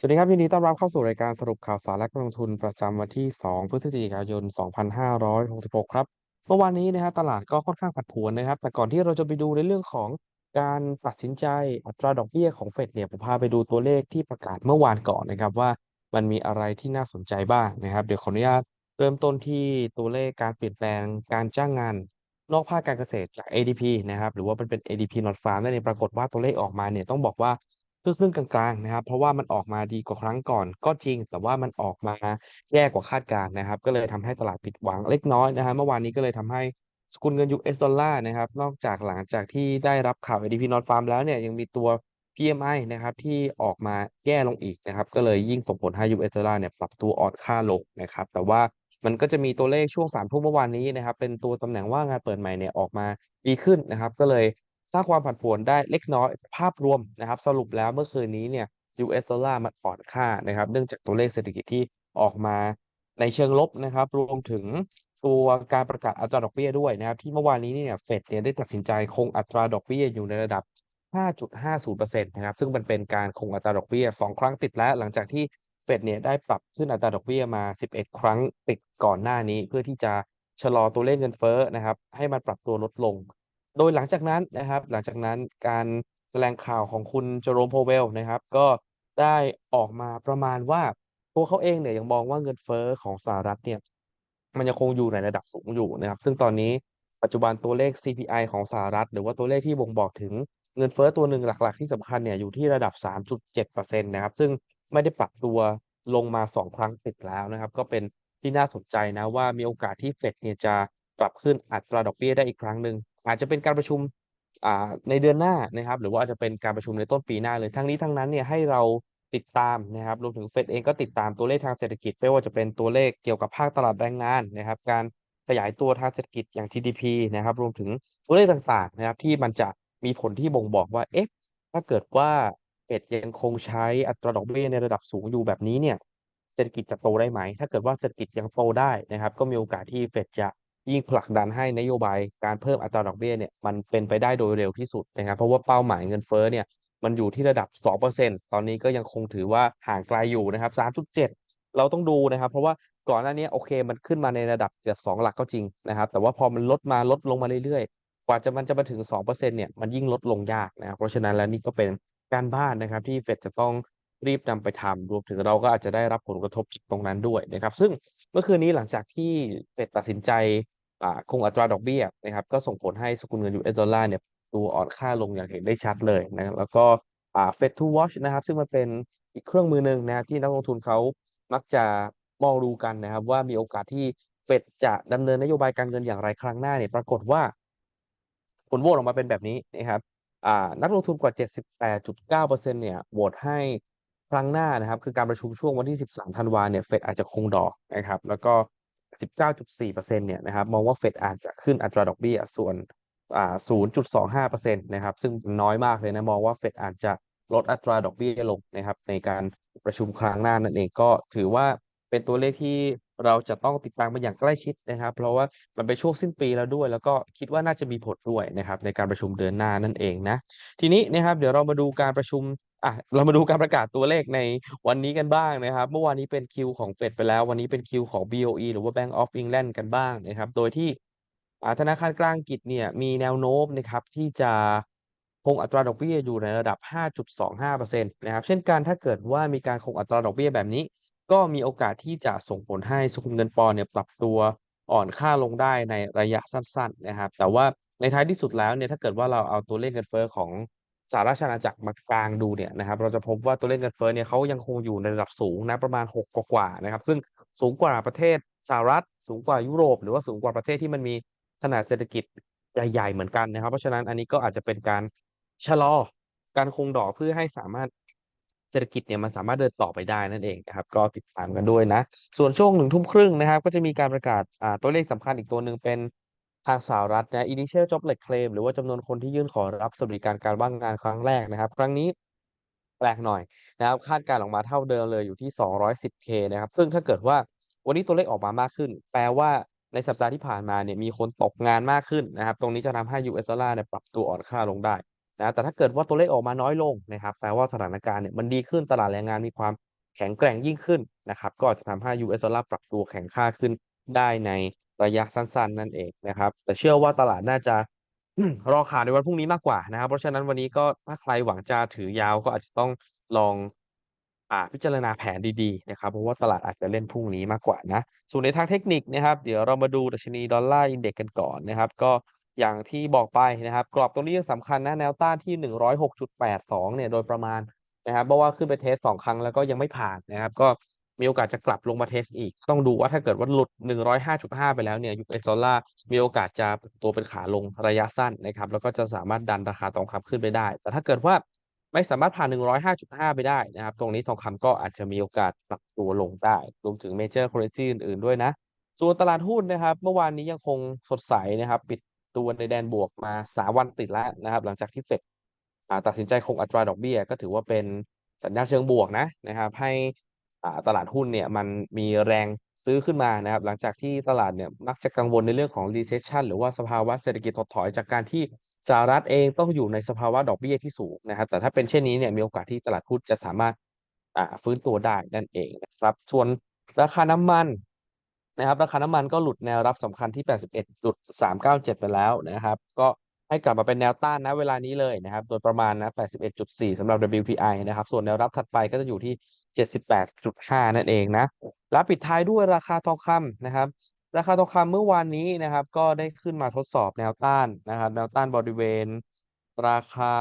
สวัสดีครับยินดีต้อนรับเข้าสู่รายการสรุปข่าวสารและการลงทุนประจำวันที่ 2 พฤศจิกายน 2566 ครับ เมื่อวานนี้นะครับตลาดก็ค่อนข้างผันผวนนะครับ แต่ก่อนที่เราจะไปดูในเรื่องของการตัดสินใจอัตราดอกเบี้ยของเฟดเนี่ยผมพาไปดูตัวเลขที่ประกาศเมื่อวานก่อนนะครับว่ามันมีอะไรที่น่าสนใจบ้างนะครับ เดี๋ยวขออนุญาตเริ่มต้นที่ตัวเลขการเปลี่ยนแปลงการจ้างงาน นอกภาคการเกษตรจาก ADP นะครับหรือว่ามันเป็น ADP Not Farm นั่นเองปรากฏว่าตัวเลขออกมาเนี่ยต้องบอกว่า ครึ่งๆกลางๆนะครับ เพราะว่ามันออกมาดีกว่าครั้งก่อน ก็จริง แต่ว่ามันออกมาแย่กว่าคาดการณ์นะครับ ก็เลยทำให้ตลาดผิดหวังเล็กน้อยนะครับเมื่อวานนี้ก็เลยทำให้สกุลเงิน US ดอลลาร์นะครับ นอกจากหลังจากที่ได้รับข่าว ADP Not Farm แล้วเนี่ยยังมีตัว PMI นะครับที่ออกมาแย่ลงอีกนะครับ ก็เลยยิ่งส่งผลให้ US ดอลลาร์เนี่ยปรับตัวอ่อนค่าลงนะครับ แต่ว่ามันก็จะมีตัวเลขช่วงสามทุ่มเมื่อวานนี้นะครับ เป็นตัวตำแหน่งว่างงานเปิดใหม่เนี่ยออกมาดีขึ้นนะครับ ก็เลย สร้างความผันผวนได้เล็กน้อยภาพรวมนะครับ สรุปแล้วเมื่อคืนนี้เนี่ย US ดอลลาร์มันอ่อนค่านะครับเนื่องจากตัวเลขเศรษฐกิจที่ออกมาในเชิงลบนะครับ รวมถึงตัวการประกาศอัตราดอกเบี้ยด้วยนะครับ ที่เมื่อวานนี้เนี่ยเฟดเนี่ยได้ตัดสินใจคงอัตราดอกเบี้ยอยู่ในระดับ 5.50%นะครับ ซึ่งมันเป็นการคงอัตราดอกเบี้ย 2 ครั้งติดแล้ว หลังจากที่เฟดเนี่ยได้ปรับขึ้นอัตราดอกเบี้ยมา 11 ครั้งติดก่อนหน้านี้ เพื่อที่จะชะลอตัวเลขเงินเฟ้อนะครับ ให้มันปรับตัวลดลง โดยหลังจากนั้นนะครับ หลังจากนั้นการแถลงข่าวของคุณเจอโรมโพเวลนะครับ ก็ได้ออกมาประมาณว่าตัวเขาเองเนี่ยยังมองว่าเงินเฟ้อของสหรัฐเนี่ยมันยังคงอยู่ในระดับสูงอยู่นะครับ ซึ่งตอนนี้ปัจจุบันตัวเลข CPI ของสหรัฐ หรือว่าตัวเลขที่บ่งบอกถึงเงินเฟ้อตัวหนึ่งหลัก ๆ ที่สำคัญเนี่ยอยู่ที่ระดับ 3.7%นะครับ ซึ่งไม่ได้ปรับตัวลงมา 2 ครั้งติดแล้วนะครับ ก็เป็นที่น่าสนใจนะว่ามีโอกาสที่เฟดเนี่ยจะปรับขึ้นอัตราดอกเบี้ยได้อีกครั้งหนึ่ง อาจจะเป็นการประชุมในเดือนหน้านะครับ หรือว่าอาจจะเป็นการประชุมในต้นปีหน้าเลยทั้งนี้ทั้งนั้นเนี่ยให้เราติดตามนะครับรวมถึงเฟดเองก็ติดตามตัวเลขทางเศรษฐกิจ ไม่ว่าจะเป็นตัวเลขเกี่ยวกับภาคตลาดแรงงานนะครับ การขยายตัวทางเศรษฐกิจอย่าง GDP นะครับ รวมถึงตัวเลขต่างๆนะครับ ที่มันจะมีผลที่บ่งบอกว่าเอ๊ะถ้าเกิดว่าเฟดยังคงใช้อัตราดอกเบี้ยในระดับสูงอยู่แบบนี้เนี่ยเศรษฐกิจจะโตได้ไหม ถ้าเกิดว่าเศรษฐกิจยังโตได้นะครับ ก็มีโอกาสที่เฟดจะ ยิ่งผลักดันให้นโยบายการเพิ่มอัตราดอกเบี้ยเนี่ยมันเป็นไปได้โดยเร็วที่สุดนะครับเพราะว่าเป้าหมายเงินเฟ้อเนี่ยมันอยู่ที่ระดับ 2%ตอนนี้ก็ยังคงถือว่าห่างไกลอยู่นะครับ 3.7 เราต้องดูนะครับ เพราะว่าก่อนหน้านี้โอเคมันขึ้นมาในระดับเกือบ2หลักก็จริงนะครับ แต่ว่าพอมันลดมาลดลงมาเรื่อยๆ กว่าจะมันจะมาถึง 2%เนี่ยมันยิ่งลดลงยากนะครับเพราะฉะนั้นแล้วนี่ก็เป็นการบ้านนะครับที่เฟดจะต้องรีบนำไปทำรวมถึงเราก็อาจจะได้รับผลกระทบจากตรงนั้นด้วยนะครับ ซึ่งเมื่อคืนนี้หลังจากที่เฟดตัดสินใจ คงอัตราดอกเบี้ยนะครับ ก็ส่งผลให้สกุลเงิน US ดอลลาร์เนี่ยตัวอ่อนค่าลงอย่างเห็นได้ชัดเลยนะแล้วก็อ่า Fed to Watch นะครับ ซึ่งมันเป็นอีกเครื่องมือหนึ่งนะครับที่นักลงทุนเขามักจะมองดูกันนะครับ ว่ามีโอกาสที่เฟดจะดำเนินนโยบายการเงินอย่างไรครั้งหน้าเนี่ยปรากฏว่า ผลโหวตออกมาเป็นแบบนี้นะครับนักลงทุนกว่า 78.9%เนี่ยโหวตให้ครั้งหน้านะครับ คือการประชุมช่วงวันที่ 13 ธันวาเนี่ยเฟดอาจจะคงดอกนะครับ แล้วก็ 19.4%เนี่ยนะครับมองว่าเฟดอาจจะขึ้นอัตราดอกเบี้ยส่วนอ่า0.25%นะครับซึ่งน้อยมากเลยนะมองว่าเฟดอาจจะลดอัตราดอกเบี้ยลงนะครับในการประชุมครั้งหน้านั่นเองก็ถือว่า เป็นตัวเลขที่เราจะต้องติดตามมันอย่างใกล้ชิดนะครับ เพราะว่ามันเป็นช่วงสิ้นปีแล้วด้วย แล้วก็คิดว่าน่าจะมีผลด้วยนะครับในการประชุมเดือนหน้านั่นเองนะ ทีนี้นะครับเดี๋ยวเรามาดูการประชุมอะเรามาดูการประกาศตัวเลขในวันนี้กันบ้างนะครับ เมื่อวานนี้เป็นคิวของเฟดไปแล้ว วันนี้เป็นคิวของ BOE หรือว่า Bank of England กันบ้างนะครับ โดยที่ธนาคารกลางอังกฤษเนี่ยมีแนวโน้มนะครับที่จะคงอัตราดอกเบี้ยอยู่ในระดับ 5.25%นะครับ เช่นกันถ้าเกิดว่ามีการคงอัตราดอกเบี้ยแบบนี้ ก็มีโอกาสที่จะส่งผลให้สกุลเงินปอนเนี่ยปรับตัวอ่อนค่าลงได้ในระยะสั้นๆนะครับ แต่ว่าในท้ายที่สุดแล้วเนี่ยถ้าเกิดว่าเราเอาตัวเลขเงินเฟ้อของสหราชอาณาจักรมากลางดูเนี่ยนะครับเราจะพบว่าตัวเลขเงินเฟ้อเนี่ยเขายังคงอยู่ในระดับสูงนะประมาณ 6 กว่าๆนะครับ ซึ่งสูงกว่าประเทศสหรัฐ สูงกว่ายุโรป หรือว่าสูงกว่าประเทศที่มันมีขนาดเศรษฐกิจใหญ่ๆเหมือนกันนะครับ เพราะฉะนั้นอันนี้ก็อาจจะเป็นการชะลอการคงดอกเพื่อให้สามารถ เศรษฐกิจเนี่ยมันสามารถเดินต่อไปได้นั่นเองนะครับ ก็ติดตามกันด้วยนะ ส่วนช่วงหนึ่งทุ่มครึ่งนะครับ ก็จะมีการประกาศอ่าตัวเลขสำคัญอีกตัวหนึ่งเป็นทางสหรัฐนะ initial jobless claim หรือว่าจำนวนคนที่ยื่นขอรับสวัสดิการการว่างงานครั้งแรกนะครับ ครั้งนี้แปลกหน่อยนะครับ คาดการออกมาเท่าเดิมเลยอยู่ที่ 210k นะครับ ซึ่งถ้าเกิดว่าวันนี้ตัวเลขออกมามากขึ้น แปลว่าในสัปดาห์ที่ผ่านมาเนี่ยมีคนตกงานมากขึ้นนะครับ ตรงนี้จะทำให้ US ดอลลาร์เนี่ยปรับตัวอ่อนค่าลงได้ นะแต่ถ้าเกิดว่าตัวเลขออกมาน้อยลงนะครับแปลว่าสถานการณ์เนี่ยมันดีขึ้นตลาดแรงงานมีความแข็งแกร่งยิ่งขึ้นนะครับ ก็จะทำให้ US ดอลลาร์ปรับตัวแข็งค่าขึ้นได้ในระยะสั้น ๆ นั่นเองนะครับ แต่เชื่อว่าตลาดน่าจะรอข่าวในวันพรุ่งนี้มากกว่านะครับ เพราะฉะนั้นวันนี้ก็ถ้าใครหวังจะถือยาวก็อาจจะต้องลองอ่าพิจารณาแผนดีๆนะครับ เพราะว่าตลาดอาจจะเล่นพรุ่งนี้มากกว่านะ ส่วนในทางเทคนิคนะครับ เดี๋ยวเรามาดูดัชนีดอลลาร์อินเด็กซ์กันก่อนนะครับ ก็ อย่างที่บอกไปนะครับ กรอบตรงนี้ยังสำคัญนะแนวต้านที่ 106.82 เนี่ยโดยประมาณนะครับเพราะว่าขึ้นไปเทสสองครั้งแล้วก็ยังไม่ผ่านนะครับ ก็มีโอกาสจะกลับลงมาเทสอีก ต้องดูว่าถ้าเกิดว่าหลุด 105.5 ไปแล้วเนี่ย US ดอลลาร์มีโอกาสจะตัวเป็นขาลงระยะสั้นนะครับ แล้วก็จะสามารถดันราคาทองคำขึ้นไปได้ แต่ถ้าเกิดว่าไม่สามารถผ่าน 105.5 ไปได้นะครับ ตรงนี้ทองคำก็อาจจะมีโอกาสปรับตัวลงได้ รวมถึง Major Currency อื่นๆด้วยนะ ส่วนตลาดหุ้นนะครับ เมื่อวานนี้ยังคงสดใสนะครับ ปิด ตัวในแดนบวกมา3วันติดแล้วนะครับ หลังจากที่เฟดตัดสินใจคงอัตราดอกเบี้ย ก็ถือว่าเป็นสัญญาณเชิงบวกนะนะครับ ให้ตลาดหุ้นเนี่ยมันมีแรงซื้อขึ้นมานะครับ หลังจากที่ตลาดเนี่ยมักจะกังวลในเรื่องของ recession หรือว่าสภาวะเศรษฐกิจถดถอยจากการที่สหรัฐเองต้องอยู่ในสภาวะดอกเบี้ยที่สูงนะครับ แต่ถ้าเป็นเช่นนี้เนี่ยมีโอกาสที่ตลาดหุ้นจะสามารถฟื้นตัวได้นั่นเองนะครับ ส่วนราคาน้ำมัน นะครับราคาน้ำมันก็หลุดแนวรับสำคัญที่ 81.397 ไปแล้วนะครับ ก็ให้กลับมาเป็นแนวต้านณเวลานี้เลยนะครับ โดยประมาณนะ 81.4สำหรับ WTI นะครับ ส่วนแนวรับถัดไปก็จะอยู่ที่ 78.5 นั่นเองนะ แล้วปิดท้ายด้วยราคาทองคำนะครับ ราคาทองคำเมื่อวานนี้นะครับ ก็ได้ขึ้นมาทดสอบแนวต้านนะครับ แนวต้านบริเวณ ราคา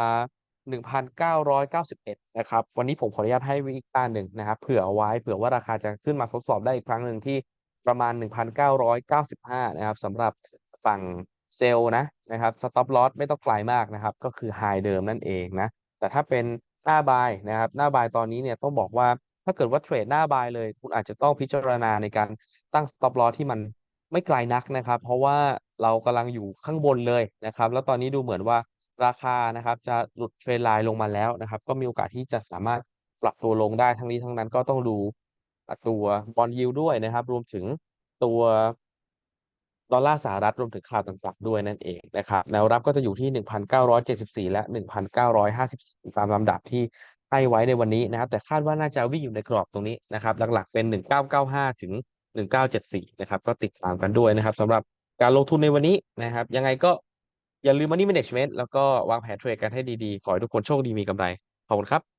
1,991 นะครับ วันนี้ผมขออนุญาตให้วิอีกต้านหนึ่งนะครับ เผื่อเอาไว้ เผื่อว่าราคาจะขึ้นมาทดสอบได้อีกครั้งหนึ่งที่ ประมาณ 1,995 นะครับสำหรับฝั่งเซลล์นะนะครับ Stop Loss ไม่ต้องไกลมากนะครับ ก็คือ High เดิมนั่นเองนะ แต่ถ้าเป็นหน้า Buy นะครับ หน้า Buy ตอนนี้เนี่ยต้องบอกว่าถ้าเกิดว่าเทรดหน้า Buy เลย คุณอาจจะต้องพิจารณาในการตั้ง Stop Loss ที่มันไม่ไกลนักนะครับ เพราะว่าเรากำลังอยู่ข้างบนเลยนะครับ แล้วตอนนี้ดูเหมือนว่าราคานะครับจะหลุด Trend Line ลงมาแล้วนะครับ ก็มีโอกาสที่จะสามารถปรับตัวลงได้ทั้งนี้ทั้งนั้นก็ต้องดู ตัว Bond Yield ด้วยนะครับ รวมถึงตัวดอลลาร์สหรัฐรวมถึงข่าวต่างๆด้วยนั่นเองนะครับแนวรับก็จะอยู่ที่ 1,974 และ 1,954 ตามลำดับที่ให้ไว้ในวันนี้นะครับ แต่คาดว่าน่าจะวิ่งอยู่ในกรอบตรงนี้นะครับ หลักๆเป็น 1995 ถึง 1974 นะครับ ก็ติดตามกันด้วยนะครับสำหรับการลงทุนในวันนี้นะครับ ยังไงก็อย่าลืม Money Management แล้วก็วางแผนเทรดกันให้ดีๆ ขอให้ทุกคนโชคดีมีกำไร ขอบคุณครับ